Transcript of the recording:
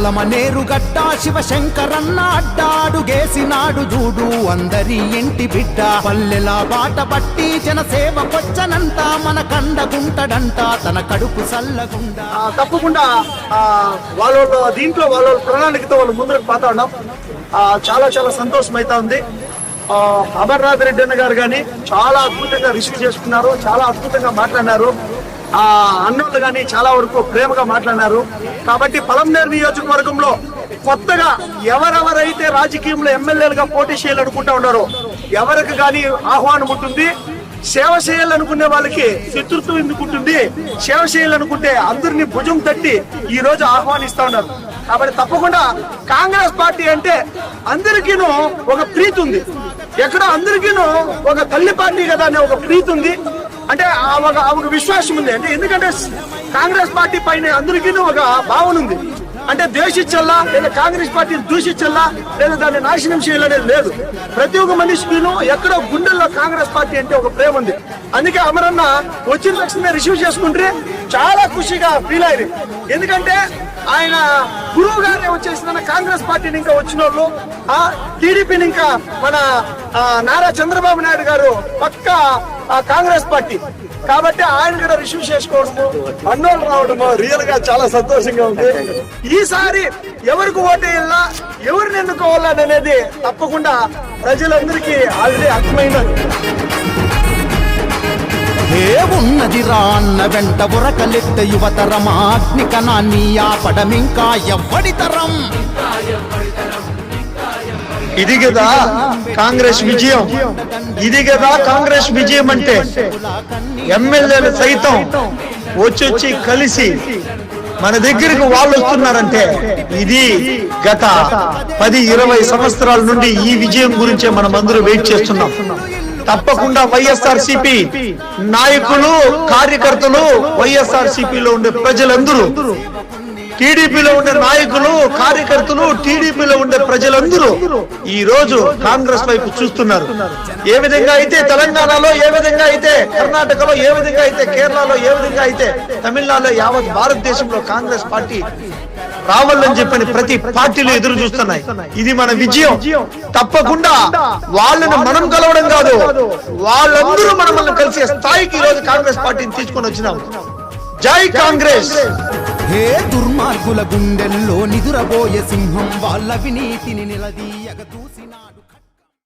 చలమ నేరుగట్ట శివశంకరన్న అడ్డాడు గేసినాడు చూడు అందరి ఇంటి బిడ్డ. పల్లెల బాట పట్టి జనసేవ కొచ్చనంట మన కండగుంటడంట తన కడుపు సల్లగుండా తప్పకుండా వాళ్ళ దీంట్లో వాళ్ళ ప్రణాళికతో వాళ్ళు ముందుకు పోతా ఉన్నాం. చాలా చాలా సంతోషం అవుతా ఉంది అమర్నాథ్ రెడ్డి అన్న గారు కానీ చాలా అద్భుతంగా రిసీవ్ చేసుకున్నారు చాలా అద్భుతంగా మాట్లాడినారు. అన్నోళ్ళు కానీ చాలా వరకు ప్రేమగా మాట్లాడినారు. కాబట్టి పలంనేరు నియోజకవర్గంలో కొత్తగా ఎవరెవరైతే రాజకీయంలో ఎమ్మెల్యేలుగా పోటీ చేయాలనుకుంటా ఉన్నారో ఎవరికి కానీ ఆహ్వానం ఉంటుంది. సేవ చేయాలనుకునే వాళ్ళకి శత్రుత్వం ఎందుకుంటుంది? సేవ చేయాలనుకుంటే అందరినీ భుజం తట్టి ఈ రోజు ఆహ్వానిస్తా ఉన్నారు. కాబట్టి తప్పకుండా కాంగ్రెస్ పార్టీ అంటే అందరికీను ఒక ప్రీతి ఉంది. ఎక్కడ అందరికీను ఒక తల్లి పార్టీ కదా అనే ఒక ప్రీతి ఉంది. అంటే ఆ ఒక ఒక విశ్వాసం ఉంది. అంటే ఎందుకంటే కాంగ్రెస్ పార్టీ పైన అందరికీ ఒక భావన ఉంది. అంటే ద్వేషించల్లా లేదా కాంగ్రెస్ పార్టీని దూషించల్లా లేదా దాన్ని నాశనం చేయాలనేది లేదు. ప్రతి ఒక్క మనిషికిను ఎక్కడో గుండెల్లో కాంగ్రెస్ పార్టీ అంటే ఒక ప్రేమ ఉంది. అందుకే అమరన్న వచ్చిన తక్షణమే రిసీవ్ చేసుకుంటే చాలా ఖుషిగా ఫీల్ అయింది ఎందుకంటే ఆయన గురువు గారే వచ్చేసిన కాంగ్రెస్ పార్టీని ఇంకా వచ్చిన వాళ్ళు ఆ టీడీపీని ఇంకా మన నారా చంద్రబాబు నాయుడు గారు పక్కా కాంగ్రెస్ పార్టీ. కాబట్టి ఆయన కూడా రిసీవ్ చేసుకోవడము అన్నోళ్ళు రావడము రియల్గా చాలా సంతోషంగా ఉంది. ఈసారి ఎవరికి ఓటేయాలా ఎవరిని ఎన్నుకోవాలని అనేది తప్పకుండా ప్రజలందరికీ ఆల్రెడీ అర్థమైనది ఏ ఉన్నది రాన్న వెంట ఉరకలెత్త యువతరం ఆజ్ఞికనాన్ని కణాన్ని ఆపడమింకా ఎవ్వడి తరం? ఇది కదా కాంగ్రెస్ విజయం? ఇది కదా కాంగ్రెస్ విజయం అంటే ఎమ్మెల్యేలు సైతం వచ్చొచ్చి కలిసి మన దగ్గరికి వాళ్ళు వస్తున్నారంటే ఇది గత పది ఇరవై సంవత్సరాల నుండి ఈ విజయం గురించే మనం అందరూ వెయిట్ చేస్తున్నాం. తప్పకుండా వైఎస్ఆర్ సిపి నాయకులు కార్యకర్తలు వైఎస్ఆర్ సిపిలో ఉండే ప్రజలందరూ టీడీపీలో ఉండే నాయకులు కార్యకర్తలు టీడీపీలో ఉండే ప్రజలందరూ ఈ రోజు కాంగ్రెస్ వైపు చూస్తున్నారు. ఏ విధంగా అయితే తెలంగాణలో ఏ విధంగా అయితే కర్ణాటకలో ఏ విధంగా అయితే కేరళలో ఏ విధంగా అయితే తమిళనాడులో యావత్ భారతదేశంలో కాంగ్రెస్ పార్టీ రావాలని చెప్పని ప్రతి పార్టీలు ఎదురు చూస్తున్నాయి. ఇది మన విజయం. తప్పకుండా వాళ్ళని మనం కలవడం కాదు వాళ్ళందరూ మనల్ని కలిసే స్థాయికి ఈ రోజు కాంగ్రెస్ పార్టీని తీసుకొని వచ్చినాం. జై కాంగ్రెస్. హే దుర్మార్గుల గుండెల్లో నిదురబోయే సింహం వాళ్ళ వినీతిని నిలదీయగ